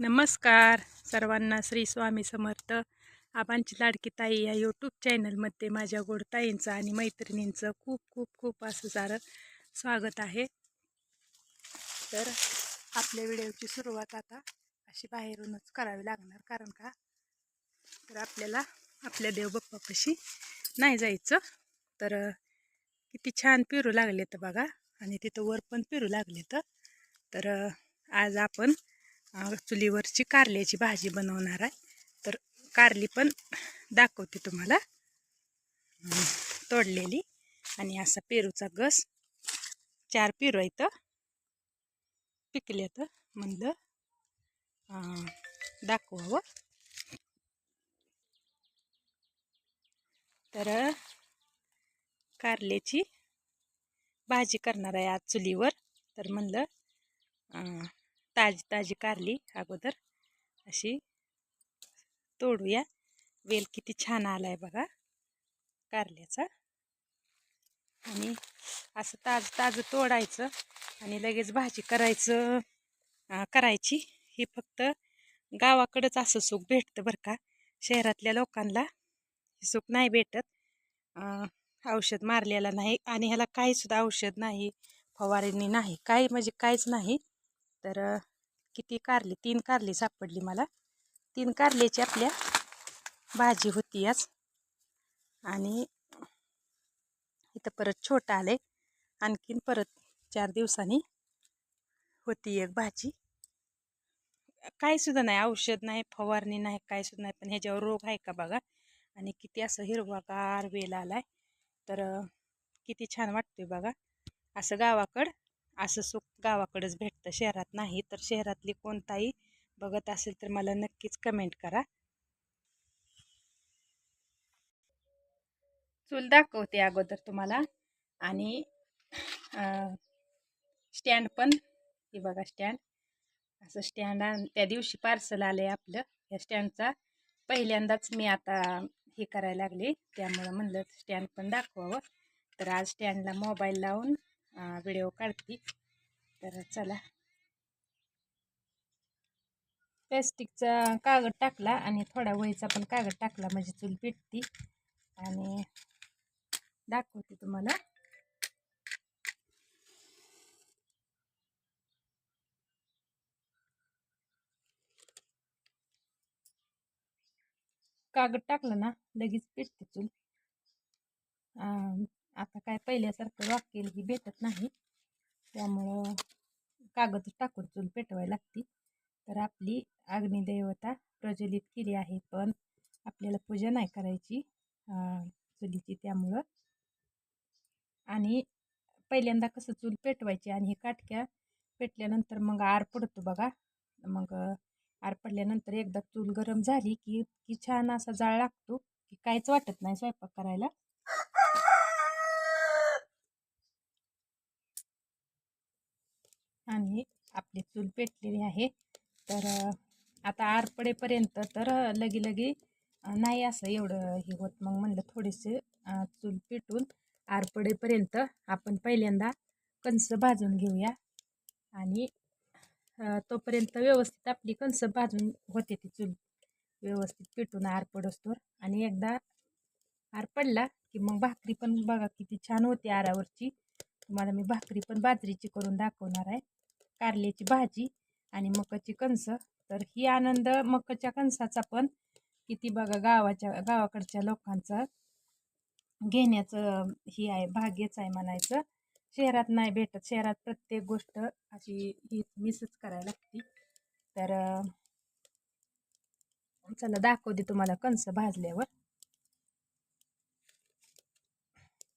नमस्कार सर्वांना श्री स्वामी समर्थ. आबांची लाडकी ताई या यूट्यूब चॅनलमध्ये माझ्या गोडताईंचं आणि मैत्रिणींचं खूप खूप खूप असं सारं स्वागत आहे. तर आपल्या व्हिडिओची सुरुवात आता अशी बाहेरूनच करावी लागणार. कारण का? तर आपल्याला आपल्या देवबाप्पापाशी नाही जायचं. तर किती छान पिरू लागले तर बघा. आणि तिथं वर पण पिरू लागले तर आज आपण चुलीवरची कारल्याची भाजी बनवणार आहे. तर कारली पण दाखवते तुम्हाला. तोडलेली. आणि असा पेरूचा गस. चार पेरू आहेत. पिकले तर म्हणलं दाखवावं. तर कारल्याची भाजी करणार आहे आज चुलीवर. तर म्हणलं ताजी ताजी कारली अगोदर. अशी तोडूया. वेल किती छान आलाय बघा कारल्याचा. आणि असं ताज ताजं तोडायचं आणि लगेच भाजी करायचं करायची. ही फक्त गावाकडंच असं सुख भेटतं बरं का. शहरातल्या लोकांना हे सुख नाही भेटत. औषध मारलेलं नाही आणि ह्याला काहीसुद्धा औषध नाही फवारणी नाही काही म्हणजे काहीच नाही. तर किती कारली? तीन कारली सापडली मला. तीन कारल्याची आपल्या भाजी होती आज. आणि इथं परत छोटं आले आणखीन परत चार दिवसांनी होती एक भाजी. काही सुद्धा नाही औषध नाही फवारणी नाही काय सुद्धा नाही. पण ह्याच्यावर रोग आहे का बघा? आणि किती असं हिरवागार वेल आलाय. तर किती छान वाटतोय बघा. असं गावाकड असं सुख गावाकडंच भेटतं. शहरात नाही तर शहरातली कोणताही बघत असेल तर मला नक्कीच कमेंट करा. चूल दाखवते अगोदर तुम्हाला. आणि स्टँड पण हे बघा स्टँड असं स्टँड त्या दिवशी पार्सल आलं आहे आपलं. या स्टँडचा पहिल्यांदाच मी आता हे करायला लागले. त्यामुळं म्हणलं स्टँड पण दाखवावं. तर आज स्टँडला मोबाईल लावून व्हिडिओ काढते. तर चला. प्लॅस्टिकचा कागद टाकला आणि थोडा वहीचा पण कागद टाकला म्हणजे चूल पेटती. आणि दाखवते तुम्हाला. कागद टाकलं ना लगेच पेटते चूल. आता काय पहिल्यासारखं वाकेल ही भेटत नाही. त्यामुळं कागद टाकून चूल पेटवायला लागते. तर आपली अग्निदेवता प्रज्वलित केली आहे पण आपल्याला पूजा नाही करायची चुलीची त्यामुळं. आणि पहिल्यांदा कसं चूल पेटवायची आणि हे काटक्या पेटल्यानंतर मग आर पडतो बघा. मग आर पडल्यानंतर एकदा चूल गरम झाली की की छान असा जाळ लागतो की काहीच वाटत नाही स्वयंपाक करायला. आणि आपली चूल पेटलेली आहे. तर आता आर पडेपर्यंत तर लगी लगी नाही असं एवढं हे होत. मग म्हणलं थोडेसे चूल पेटून आर पडेपर्यंत आपण पहिल्यांदा कणस भाजून घेऊया. आणि तोपर्यंत व्यवस्थित आपली कणसं भाजून होते ती चूल. व्यवस्थित पेटून आर पडोस्तोर आणि एकदा आर पडला की मग भाकरी पण बघा किती छान होती आरावरची. तुम्हाला मी भाकरी पण बाजरीची करून दाखवणार आहे. कारल्याची भाजी आणि मकाची कणस. तर ही आनंद मकाच्या कणसाचा पण किती बघा गावाच्या गावाकडच्या लोकांचा घेण्याचं ही आहे भाग्यच आहे म्हणायचं. शहरात नाही भेटत. शहरात प्रत्येक गोष्ट अशी ही मिसच करायला लागते. तर चला दाखवते तुम्हाला कणस भाजल्यावर.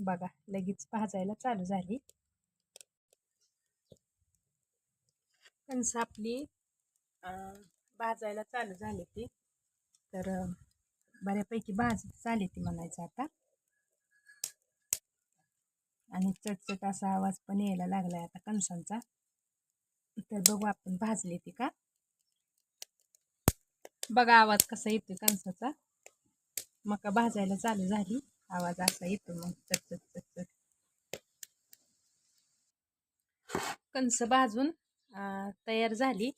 बघा लगेच भाजायला चालू झाली. कणस आपली भाजायला चालू झाली ती. तर बऱ्यापैकी भाज झाली ती म्हणायचं आता. आणि चटचट असा आवाज पण यायला लागलाय आता कणसांचा. तर बघू आपण भाजली ती का? बघा आवाज कसा येतो कणसाचा. मका भाजायला चालू झाली. आवाज असा येतो मग चटचट चटचट. कणस भाजून तयार झाली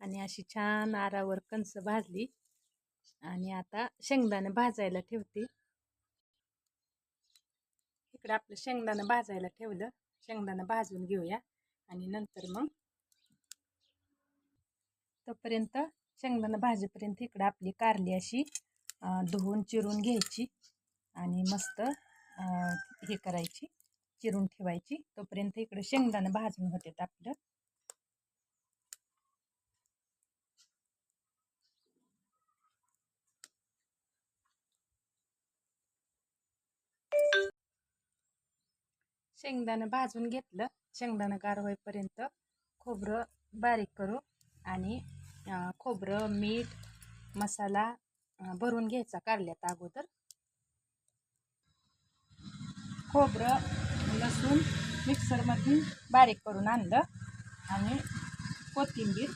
आणि अशी छान आरावर कणस भाजली आणि आता शेंगदाणे भाजायला ठेवते. इकडे आपलं शेंगदाणं भाजायला ठेवलं. शेंगदाणं भाजून घेऊया आणि नंतर मग तोपर्यंत शेंगदाणं भाजेपर्यंत इकडं आपली कारली अशी धुवून चिरून घ्यायची आणि मस्त हे करायची चिरून ठेवायची. तोपर्यंत इकडं शेंगदाणं भाजून होते आपलं. शेंगदाणं भाजून घेतलं. शेंगदाणं गार होईपर्यंत खोबरं बारीक करू आणि खोबरं मीठ मसाला भरून घ्यायचा कारल्यात अगोदर. खोबरं लसूण मिक्सरमधून बारीक करून आणलं आणि कोथिंबीर.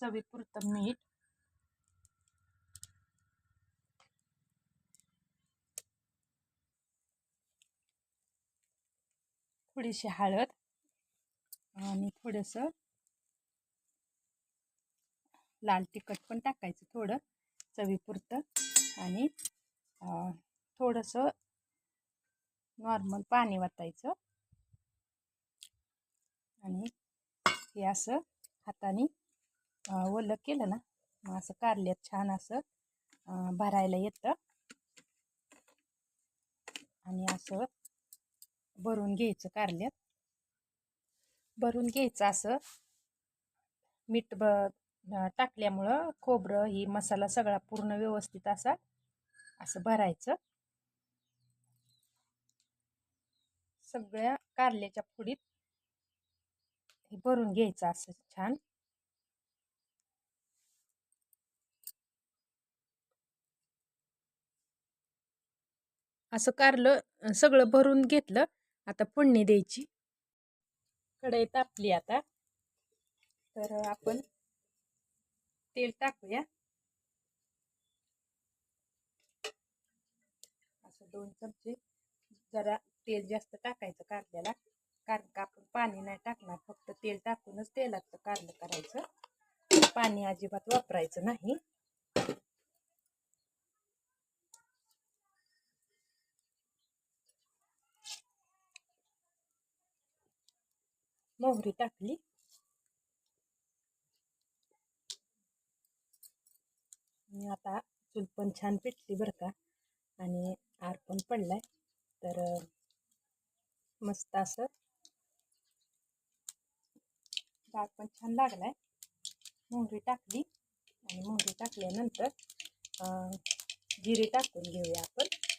चवीपुरतं मीठ थोडीशी हळद आणि थोडंसं लाल तिखट पण टाकायचं थोडं चवीपुरतं आणि थोडंसं नॉर्मल पाणी वाटायचं आणि हे असं हाताने ओलं केलं ना मग असं कारल्यात छान असं भरायला येतं. आणि असं भरून घ्यायचं कारल्यात. भरून घ्यायचं असं. मीठ ब टाकल्यामुळं खोबरं ही मसाला सगळा पूर्ण व्यवस्थित असा असं भरायचं. सगळ्या कारल्याच्या पुडीत हे भरून घ्यायचं असं छान. असं कारलं सगळं भरून घेतलं. आता फोडणी द्यायची. कढई तापली आता. तर आपण तेल टाकूया. असं दोन चमचे जरा तेल जास्त टाकायचं कारल्याला. कारण का आपण पाणी नाही टाकणार फक्त तेल टाकूनच तेलाचं कारलं करायचं. पाणी अजिबात वापरायचं नाही. मोहरी टाकली आणि आता चूल पण छान पेटली बरं का आणि आर पण पडलाय तर मस्त असं डाळ पण छान लागलाय मोहरी टाकली आणि मोहरी टाकल्यानंतर जिरे टाकून घेऊया आपण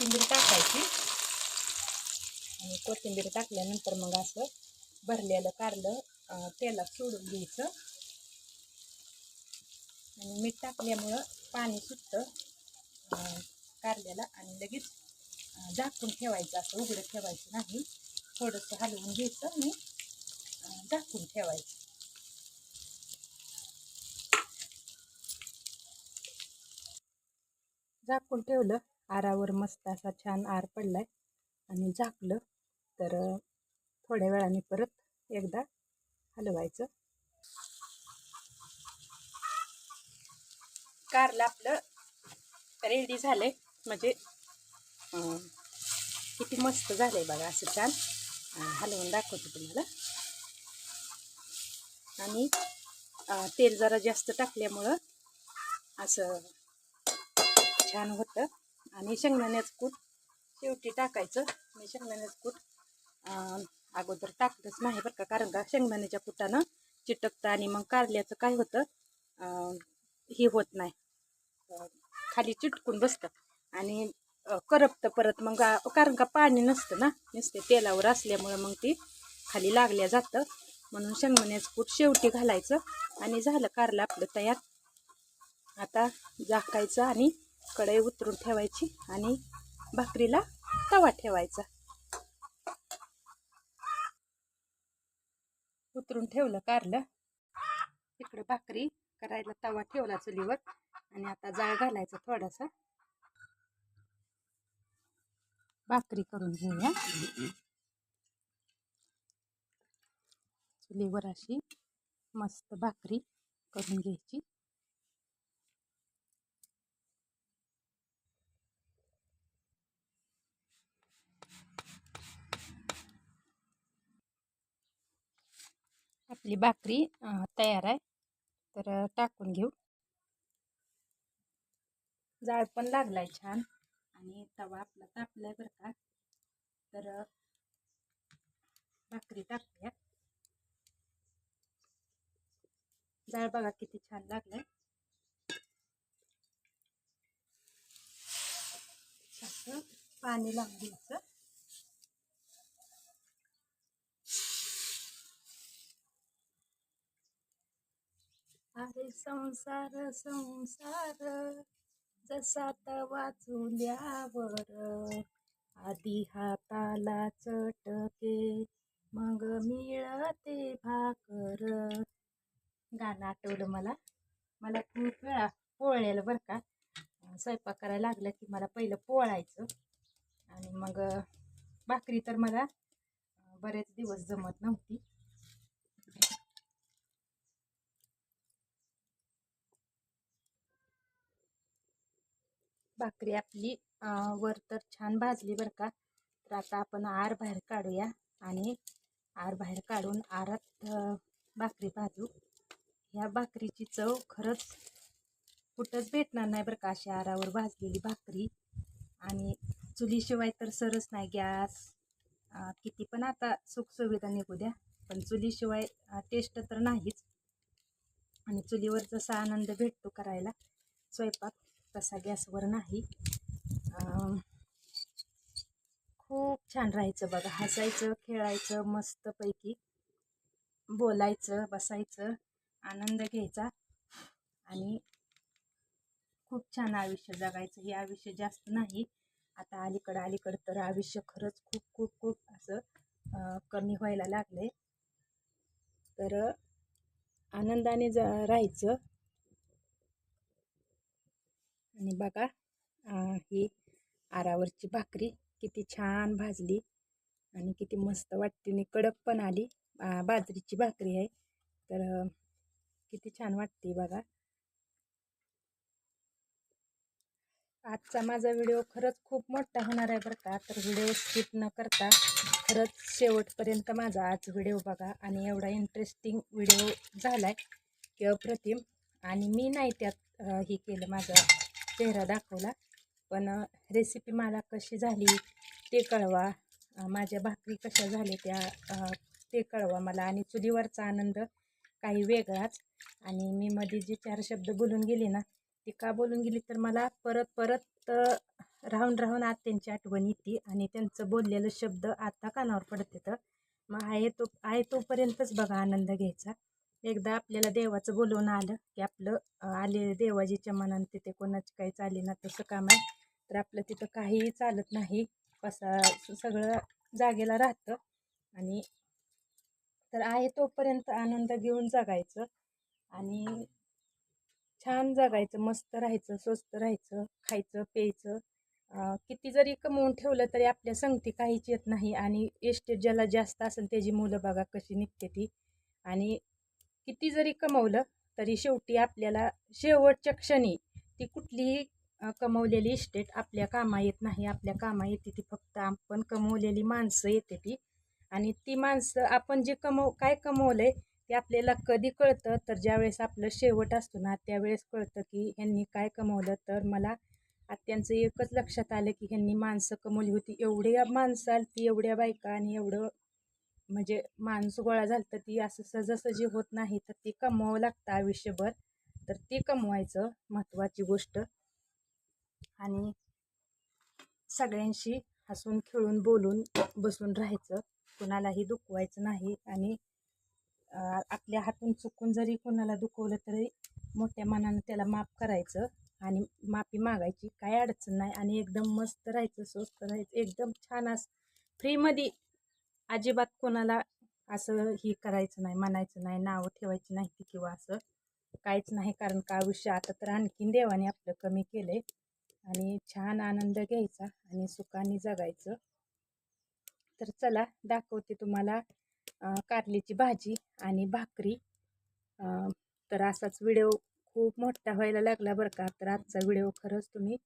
कोथिंबीर टाकायची. आणि कोथिंबीर टाकल्यानंतर मग असं भरलेलं कारलं तेलात सोडून घ्यायचं. आणि मीठ टाकल्यामुळं पाणी सुटतं कारल्याला. आणि लगेच झाकून ठेवायचं. असं उघडं ठेवायचं नाही. थोडंसं हलवून घ्यायचं आणि झाकून ठेवायचं. झाकून ठेवलं. आरावर मस्त असा छान आर पडलाय आणि झाकलं. तर थोड्या वेळाने परत एकदा हलवायचं. कारलं आपलं रेडी झालंय. म्हणजे किती मस्त झालंय बघा असं छान. हलवून दाखवते तुम्हाला. आणि तेल जरा जास्त टाकल्यामुळं असं छान होतं. आणि शेंगदाण्याचं कूट. शेवटी टाकायचं. मी शेंगदाण्याचं कूट. अगोदर टाकलंच नाही बरं का कारण का शेंगदाण्याच्या कुटानं चिटकतं आणि मग कारल्याचं काय होतं हे होत नाही. खाली चिटकून बसतं आणि करपतं परत मग कारण का पाणी नसतं ना नुसते तेलावर असल्यामुळं मग ती खाली लागल्या जातं. म्हणून शेंगदाण्याचं कूट शेवटी घालायचं आणि झालं कारलं आपलं तयार. आता झाकायचं आणि कढई उतरून ठेवायची आणि भाकरीला तवा ठेवायचा. उतरून ठेवलं कारलं. तिकडं भाकरी करायला तवा ठेवला चुलीवर आणि आता जाळ घालायचा थोडासा. भाकरी करून घेऊया. चुलीवर अशी मस्त भाकरी करून घ्यायची. आपली भाकरी तयार आहे. तर टाकून घेऊ. जाळ पण लागलाय छान. आणि तवा आपला तापलाय बरं का. तर भाकरी टाकूया. जाळ बघा किती छान लागलाय. असं पाणी लावून अरे संसार संसार. जसा तवा चुल्यावर आधी हाताला चटके मग मिळते भाकर. गाणं आठवलं मला? मला खूप वेळा पोळलेलं बरं का स्वयंपाक करायला लागलं की मला पहिलं पोळायचं. आणि मग भाकरी तर मला बरेच दिवस जमत नव्हती. भाकरी आपली वर तर छान भाजली बरं का. तर आता आपण आर बाहेर काढूया आणि आर बाहेर काढून आरात भाकरी भाजू. ह्या भाकरीची चव खरंच कुठंच भेटणार नाही बरं का अशी आरावर भाजलेली भाकरी. आणि चुलीशिवाय तर सरच नाही गॅस. किती पण आता सुखसुविधा निघू द्या पण चुलीशिवाय टेस्ट तर नाहीच. आणि चुलीवर जसा आनंद भेटतो करायला स्वयंपाक तसा गॅसवर नाही. खूप छान राहायचं बघा. हसायचं खेळायचं मस्तपैकी बोलायचं बसायचं आनंद घ्यायचा आणि खूप छान आयुष्य जगायचं. हे आयुष्य जास्त नाही. आता अलीकडं अलीकडं तर आयुष्य खरंच खूप खूप खूप असं कमी व्हायला लागले तर आनंदाने ज राहायचं. आणि बघा ही आरावरची भाकरी किती छान भाजली आणि किती मस्त वाटते आणि कडक पण आली. बाजरीची भाकरी आहे. तर किती छान वाटते बघा. आजचा माझा व्हिडिओ खरंच खूप मोठा होणार आहे बरं का. तर व्हिडिओ स्किप न करता खरंच शेवटपर्यंत माझा आज व्हिडिओ बघा आणि एवढा इंटरेस्टिंग व्हिडिओ झाला आहे की अप्रतिम आणि मी नाही त्यात हे केलं माझं. चेहरा दाखवला. पण रेसिपी मला कशी झाली ते कळवा. माझ्या भाकरी कशा झाल्या त्या ते कळवा मला. आणि चुलीवरचा आनंद काही वेगळाच. आणि मी मध्ये जे चार शब्द बोलून गेले ना ती का बोलून गेली तर मला परत परत राहून राहून आत त्यांची आठवण येते. आणि त्यांचं बोललेलं शब्द आता कानावर पडते तर. मग आहे तो आहे तोपर्यंतच बघा आनंद घ्यायचा. एकदा आपल्याला देवाचं बोलवून आलं की आपलं आले देवाजीच्या मनानं तिथे कोणाची काही चाली ना तसं काम आहे. तर आपलं तिथं काहीही चालत नाही. पसा सगळं जागेला राहतं आणि तर आहे तोपर्यंत आनंद घेऊन जगायचं आणि छान जगायचं मस्त राहायचं स्वस्त राहायचं खायचं प्यायचं. किती जरी कमवून ठेवलं तरी आपल्या संगती काहीच येत नाही आणि एस्टेट ज्याला जास्त असेल त्याची मुलं बघा कशी निघते ती. आणि किती जरी कमवलं तरी शेवटी आपल्याला शेवटच्या क्षणी ती कुठलीही कमवलेली इस्टेट आपल्या कामा येत नाही. आपल्या कामा येते ती फक्त आपण कमवलेली माणसं येते ती. आणि ती माणसं आपण जे कमव काय कमवलं आहे ते आपल्याला कधी कळतं तर ज्यावेळेस आपलं शेवट असतो ना त्यावेळेस कळतं की ह्यांनी काय कमवलं. तर मला आत्यांचं एकच लक्षात आलं की ह्यांनी माणसं कमवली होती. एवढ्या माणसं ती एवढ्या बायका आणि एवढं म्हणजे माणूस गोळा झालं तर ती असं सहजासहजी होत नाही तर ती कमवावं लागतं आयुष्यभर. तर ते कमवायचं महत्त्वाची गोष्ट. आणि सगळ्यांशी हसून खेळून बोलून बसून राहायचं. कुणालाही दुखवायचं नाही आणि आपल्या हातून चुकून जरी कोणाला दुखवलं तरी मोठ्या मनानं त्याला माफ करायचं आणि माफी मागायची. काय अडचण नाही आणि एकदम मस्त राहायचं स्वस्त राहायचं. एकदम छान असं फ्रीमध्ये अजिबात कोणाला असं हे करायचं नाही म्हणायचं नाही नावं ठेवायची नाही किंवा असं काहीच नाही. कारण का आयुष्य आता तर आणखीन देवाने आपलं कमी केलं आहे आणि छान आनंद घ्यायचा आणि सुखाने जगायचं. तर चला दाखवते तुम्हाला कारलीची भाजी आणि भाकरी. तर असाच व्हिडिओ खूप मोठा व्हायला लागला बरं का. तर आजचा व्हिडिओ खरंच तुम्ही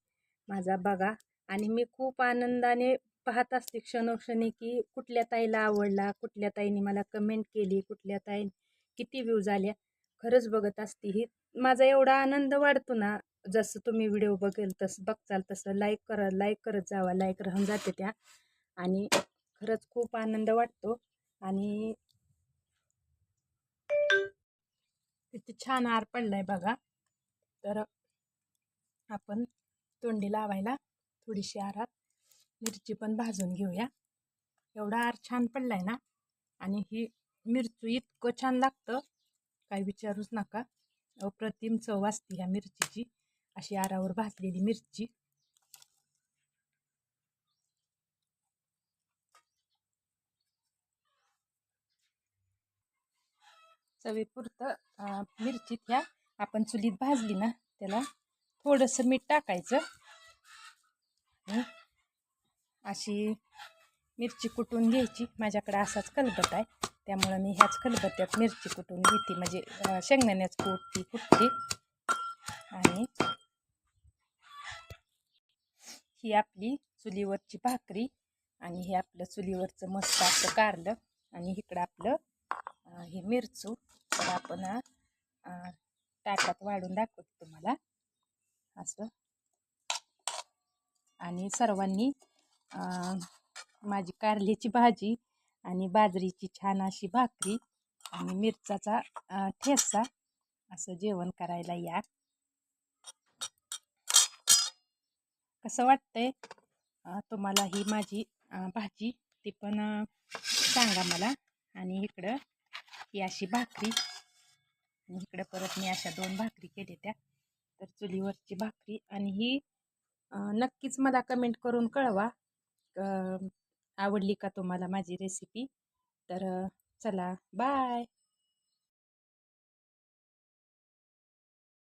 माझा बघा आणि मी खूप आनंदाने पाहत असते क्षणोक्षणी की कुठल्या ताईला आवडला कुठल्या ताईने मला कमेंट केली कुठल्या ताई किती व्ह्यूज आल्या. खरंच बघत असते ही. माझा एवढा आनंद वाढतो ना जसं तुम्ही व्हिडिओ बघेल तसं बघचाल तसं लाईक करा लाईक करत जावा लाईक राहून जाते त्या. आणि खरंच खूप आनंद वाटतो. आणि किती छान आर आहे बघा. तर आपण तोंडी लावायला थोडीशी आरात. मिरची पण भाजून घेऊया. एवढा आर छान पडला आहे ना? आणि ही मिरचू इतकं छान लागतं. काही विचारूच नका. अप्रतिम चव असते ह्या मिरचीची. अशी आरावर भाजलेली मिरची. चवीपुरतं मिरची ह्या आपण चुलीत भाजली ना त्याला थोडंसं मीठ टाकायचं. अशी मिरची कुटून घ्यायची. माझ्याकडे असाच खलबत आहे. त्यामुळं मी ह्याच खलबत्त्यात मिरची कुटून घेते. म्हणजे शेंगदाण्याच कुटती कुटते आणि ही आपली चुलीवरची भाकरी आणि हे आपलं चुलीवरचं मस्त असं कारलं आणि इकडं आपलं हे मिरचू. तर आपण ताटात वाढून दाखवतो तुम्हाला. असं. आणि सर्वांनी माझी कारल्याची भाजी आणि बाजरीची छान अशी भाकरी आणि मिरचाचा ठेसा ठेचा असं जेवण करायला या. कसं वाटतंय? तुम्हाला ही माझी भाजी ती पण सांगा मला आणि इकडं ही अशी भाकरी आणि इकडं परत मी अशा दोन भाकरी केल्या त्या. तर चुलीवरची भाकरी आणि ही नक्कीच मला कमेंट करून कळवा. आवडली का तुम्हाला माझी रेसिपी तर चला बाय